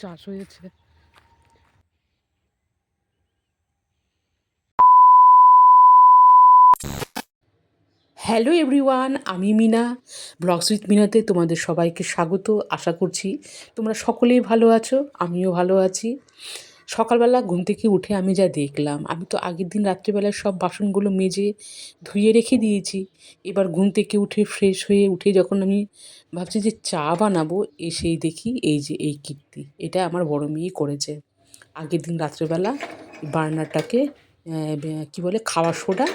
চাষ হয়েছে। Hello everyone আমি মিনা। ব্লগস উইথ মিনাতে তোমাদের সবাইকে স্বাগত। আশা করছি তোমরা সকলেই ভালো আছো, আমিও ভালো আছি। সকালবেলা ঘুম থেকে উঠে আমি যা দেখলাম, আমি তো আগের দিন রাত্রিবেলায় সব বাসনগুলো মেজে ধুয়ে রেখে দিয়েছি। এবার ঘুম থেকে উঠে ফ্রেশ হয়ে উঠে যখন আমি ভাবছি যে চা বানাবো, এসেই দেখি এই যে এই কীর্তি, এটা আমার বড় মেয়েই করেছে। আগের দিন রাত্রেবেলা বার্নারটাকে কী বলে খাওয়ার সোডা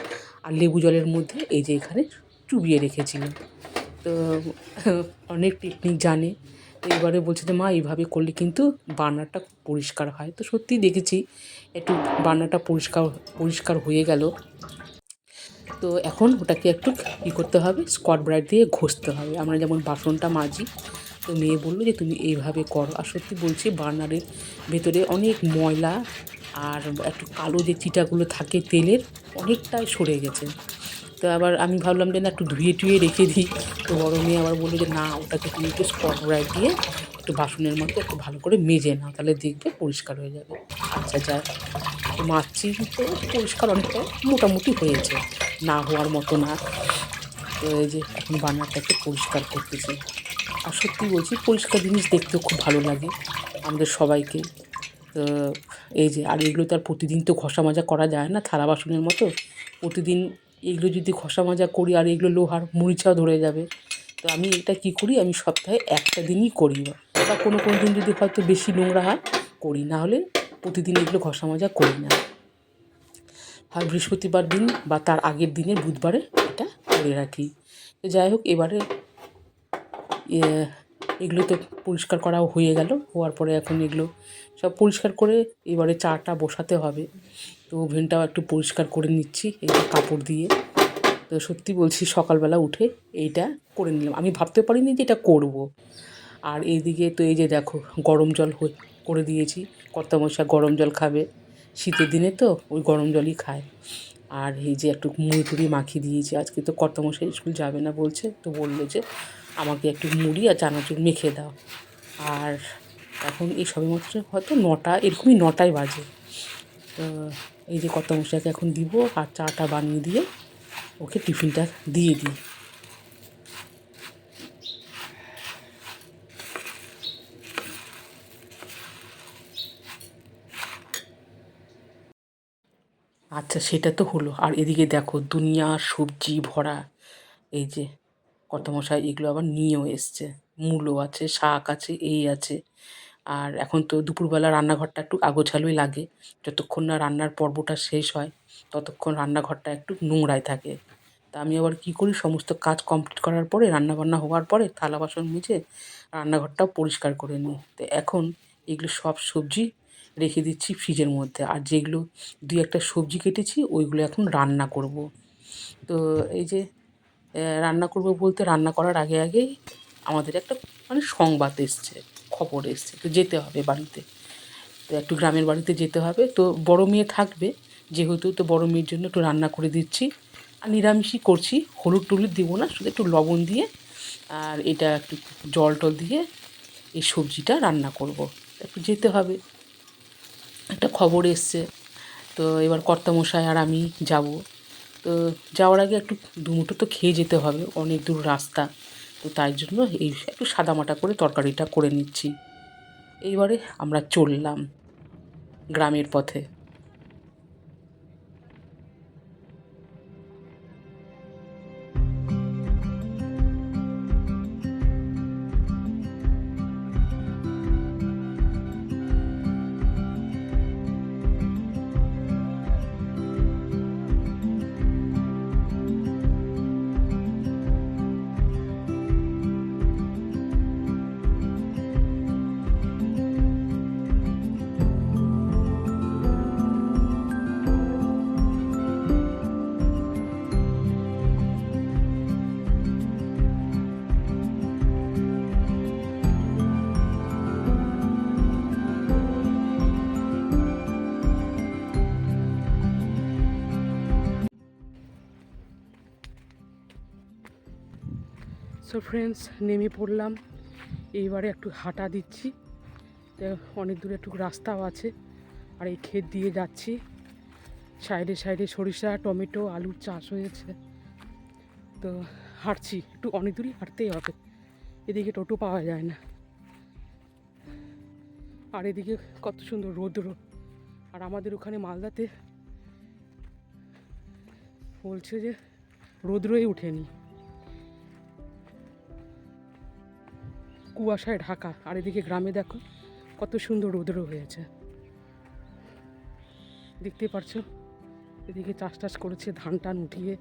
আর লেবু জলের মধ্যে এই যে এখানে চুবিয়ে রেখেছিল তো, অনেক টেকনিক জানে তো এবারে বলছে যে, মা, এইভাবে করলে কিন্তু বার্নারটা পরিষ্কার হয়। তো সত্যিই দেখেছি, একটু বার্নারটা পরিষ্কার পরিষ্কার হয়ে গেল। তো এখন ওটাকে একটু কী করতে হবে স্কট ব্রাইট দিয়ে ঘষতে হবে। আমরা যেমন বাসনটা মাজি, তো মেয়ে বলল যে, তুমি এইভাবে করো। আর সত্যি বলছি, বার্নারের ভেতরে অনেক ময়লা আর একটু কালো যে চিটাগুলো থাকে তেলের, অনেকটাই সরে গেছে। তো আবার আমি ভাবলাম যে না, একটু ধুয়ে টুয়ে রেখে দিই। তো বড় মেয়ে আবার বলল যে, না, ওটাকে তুমি একটু ব্রাইট দিয়ে একটু বাসনের মধ্যে একটু ভালো করে মেজে নাও, তাহলে দেখবে পরিষ্কার হয়ে যাবে। আচ্ছা যা মাছি তো পরিষ্কার অনেকটা মোটামুটি হয়েছে, না হওয়ার মতো না। তো এই যে এখন বান্নারটা একটু পরিষ্কার করতেছি। আর সত্যি বলছি, পরিষ্কার জিনিস দেখতেও খুব ভালো লাগে আমাদের সবাইকে। তো এই যে, আর এগুলো তো আর প্রতিদিন তো ঘষা মাজা করা যায় না, থালা বাসনের মতো। প্রতিদিন এগুলো যদি ঘষা মাজা করি আর এগুলো লোহার মরিচাও ধরে যাবে, তো আমি এটা কি করি? আমি সপ্তাহে একটা দিনই করি বা কোনো কোনো দিন যদি হয়তো বেশি নোংরা হয়, করি। না হলে প্রতিদিন এগুলো ঘষা মাজা করি না। হয় বৃহস্পতিবার দিন বা তার আগের দিনে বুধবারে এটা করে রাখি। তো যাই হোক, এবারে এগুলো তো পরিষ্কার করা হয়ে গেল। হওয়ার পরে এখন এগুলো সব পরিষ্কার করে এবারে চাটা বসাতে হবে। তো ওভেনটাও একটু পরিষ্কার করে নিচ্ছি, এই কাপড় দিয়ে। তো সত্যি বলছি, সকালবেলা উঠে এইটা করে নিলাম। আমি ভাবতে পারিনি যে এটা করব। আর এইদিকে তো এই যে দেখো, গরম জল করে দিয়েছি। কর্তামশা গরম জল খাবে। শীতের দিনে তো ওই গরম জলই খায়। আর এই যে একটু মুড়ি টুড়ি মাখিয়ে দিয়েছি। আজকে তো কর্তামশাই স্কুল যাবে না বলছে, তো বলল যে আমাকে একটু মুড়ি আর চানাচুর মেখে দাও। আর এখন এই সবে মাত্র হয়তো নটা, এরকমই নটায় বাজে। তো এই যে কত কর্তামশাইকে এখন দিব, আর চাটা বানিয়ে দিয়ে ওকে টিফিনটা দিয়ে দিই। আচ্ছা সেটা তো হলো। আর এদিকে দেখো, দুনিয়া, সবজি ভরা। এই যে কত মশাই, এগুলো আবার নিয়েও এসছে। মূলো আছে, শাক আছে, এই আছে। আর এখন তো দুপুরবেলা রান্নাঘরটা একটু আগোছালোই লাগে। যতক্ষণ না রান্নার পর্বটা শেষ হয়, ততক্ষণ রান্নাঘরটা একটু নোংরায় থাকে। তা আমি আবার কী করি? সমস্ত কাজ কমপ্লিট করার পরে, রান্নাবান্না হওয়ার পরে থালা বাসন মুছে রান্নাঘরটাও পরিষ্কার করে নিই। তো এখন এগুলো সব সবজি রেখে দিচ্ছি ফ্রিজের মধ্যে। আর যেগুলো দুই একটা সবজি কেটেছি, ওইগুলো এখন রান্না করব। তো এই যে রান্না করব বলতে রান্না করার আগে আগেই আমাদের একটা মানে সংবাদ এসছে। খবর এসছে, তো যেতে হবে বাড়িতে। তো একটু গ্রামের বাড়িতে যেতে হবে। তো বড় মেয়ে থাকবে, যেহেতু তো বড় মেয়ের জন্য একটু রান্না করে দিচ্ছি। আর নিরামিষই করছি, হলুদ টলুদ দেবো না, শুধু একটু লবণ দিয়ে আর এটা একটু জল টল দিয়ে এই সবজিটা রান্না করব। একটু যেতে হবে। একটা খবর এসছে, তো এবার কর্তামশাই আর আমি যাব। তো যাওয়ার আগে একটু দুমুটো তো খেয়ে যেতে হবে, অনেক দূর রাস্তা। তো তাই জন্য এই একটু সাদামাটা করে তরকারিটা করে নিচ্ছি। এইবারে আমরা চললাম গ্রামের পথে। সো ফ্রেন্ডস নেমে পড়লাম। এইবারে একটু হাঁটা দিচ্ছি। অনেক দূরে একটু রাস্তাও আছে। আর এই ক্ষেত দিয়ে যাচ্ছি। সাইডে সাইডে সরিষা, টমেটো, আলুর চাষ হয়েছে। তো হাঁটছি। একটু অনেক দূরই হাঁটতেই হবে। এদিকে টোটো পাওয়া যায় না। আর এদিকে কত সুন্দর রৌদ্র। আর আমাদের ওখানে মালদাতে বলছে যে রৌদ্রই ওঠেনি কুয়াশায় ঢাকা। আর এদিকে গ্রামে দেখো, কত সুন্দর রৌদ্র হয়েছে। দেখতে পারছ? এদিকে চাষ টাস করেছে ধান টান উঠিয়ে।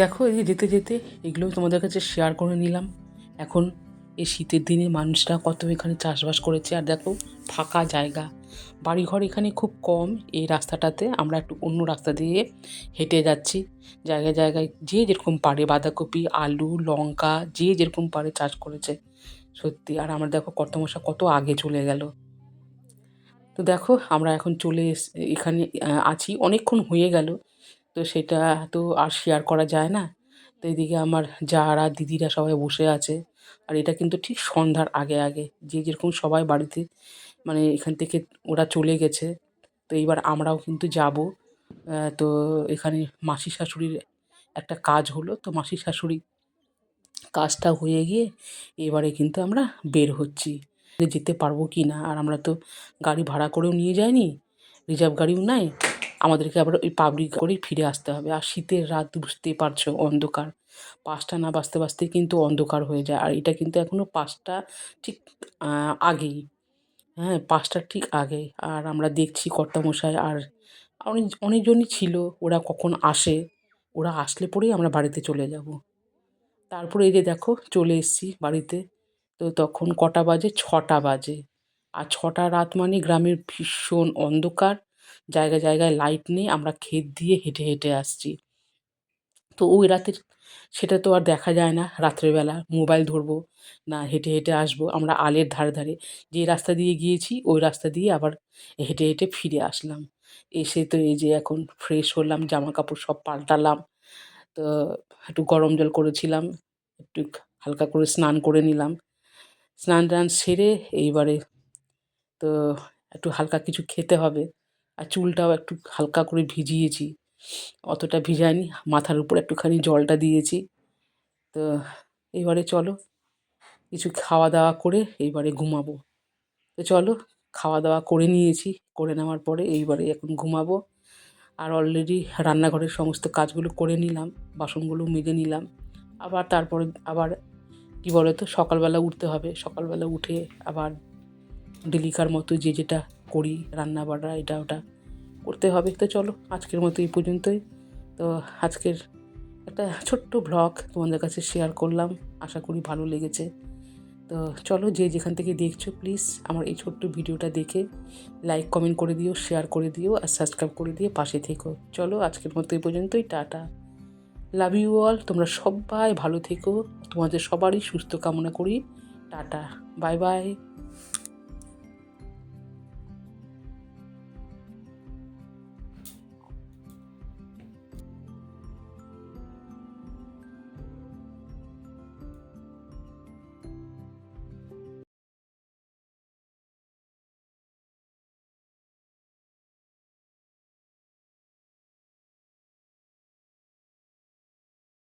দেখো, এই যেতে যেতে এগুলো তোমাদের কাছে শেয়ার করে নিলাম। এখন এই শীতের দিনে মানুষরা কত এখানে চাষবাস করেছে, আর দেখো, ফাঁকা জায়গা। বাড়িঘর এখানে খুব কম, এই রাস্তাটাতে আমরা একটু অন্য রাস্তা দিয়ে হেঁটে যাচ্ছি। জায়গায় জায়গায় যে যেরকম পারে বাঁধাকপি, আলু, লঙ্কা, যে যেরকম পারে চাষ করেছে। সত্যি, আর আমরা দেখো কত মশা কত আগে চলে গেল। তো দেখো, আমরা এখন চলে এখানে আছি। অনেকক্ষণ হয়ে গেল। তো সেটা তো আর শেয়ার করা যায় না। তো এদিকে আমার যারা দিদিরা সবাই বসে আছে। আর এটা কিন্তু ঠিক সন্ধ্যার আগে আগে। যে যেরকম সবাই বাড়িতে মানে এখান থেকে ওরা চলে গেছে। তো এইবার আমরাও কিন্তু যাব। তো এখানে মাসি শাশুড়ির একটা কাজ হলো। তো মাসি শাশুড়ি কাজটা হয়ে গিয়ে এবারে কিন্তু আমরা বের হচ্ছি। যেতে পারব কি না? আর আমরা তো গাড়ি ভাড়া করেও নিয়ে যাইনি। রিজার্ভ গাড়িও নাই। আমাদেরকে আবার ওই পাবলিক করেই ফিরে আসতে হবে। আর শীতের রাত বুঝতেই পারছ অন্ধকার। পাঁচটা না বাজতে বাজতে কিন্তু অন্ধকার হয়ে যায়। আর এটা কিন্তু এখনও পাঁচটা ঠিক আগেই। হ্যাঁ পাঁচটার ঠিক আগে। আর আমরা দেখছি কর্তামশাই আর অনেক, অনেকজনই ছিল। ওরা কখন আসে? ওরা আসলে পরেই আমরা বাড়িতে চলে যাব। তারপরে এই যে দেখো, চলে এসেছি বাড়িতে। তো তখন কটা বাজে? ছটা বাজে। আর ছটা রাত মানে গ্রামের ভীষণ অন্ধকার। জায়গায় জায়গায় লাইট নেই, আমরা ক্ষেত দিয়ে হেঁটে হেঁটে আসছি। তো ওই রাতের, সেটা তো আর দেখা যায় না রাত্রেবেলা মোবাইল ধরবো, না হেঁটে হেঁটে আসব, আমরা আলের ধারে ধারে। যে রাস্তা দিয়ে গিয়েছি, ওই রাস্তা দিয়ে আবার হেঁটে হেঁটে ফিরে আসলাম। এসে তো এই যে এখন ফ্রেশ হলাম জামা কাপড় সব পাল্টালাম, তো একটু গরম জল করেছিলাম, একটু হালকা করে স্নান করে নিলাম। স্নান টান সেরে এইবারে তো একটু হালকা কিছু খেতে হবে। আর চুলটাও একটু হালকা করে ভিজিয়েছি। অতটা ভিজাইনি মাথার উপর একটুখানি জলটা দিয়েছি। তো এবারে চলো, কিছু খাওয়া দাওয়া করে এইবারে ঘুমাবো। তো চলো খাওয়া দাওয়া করে নিয়েছি, করে নেওয়ার পরে এইবারে এখন ঘুমাবো। আর অলরেডি রান্নাঘরের সমস্ত কাজগুলো করে নিলাম, বাসনগুলো মেজে নিলাম। আবার তারপরে, আবার কী বলো তো সকালবেলা উঠতে হবে। সকালবেলা উঠে আবার ডেলিকার মতো যে যেটা করি রান্না বাড়া এটা ওটা। করতে হবে। তো চলো, আজকের মতো এই পর্যন্তই। তো আজকের একটা ছোট্ট ব্লগ তোমাদের কাছে শেয়ার করলাম। আশা করি ভালো লেগেছে। তো চলো, যে যেখান থেকে দেখছ প্লিজ আমার এই ছোট্ট ভিডিওটা দেখে লাইক কমেন্ট করে দিও শেয়ার করে দিও আর সাবস্ক্রাইব করে দিয়ে পাশে থেকো। চলো, আজকের মতো এই পর্যন্তই, টাটা। লাভ ইউ অল তোমরা সবাই ভালো থেকো। তোমাদের সবারই সুস্থ কামনা করি। Tata bye bye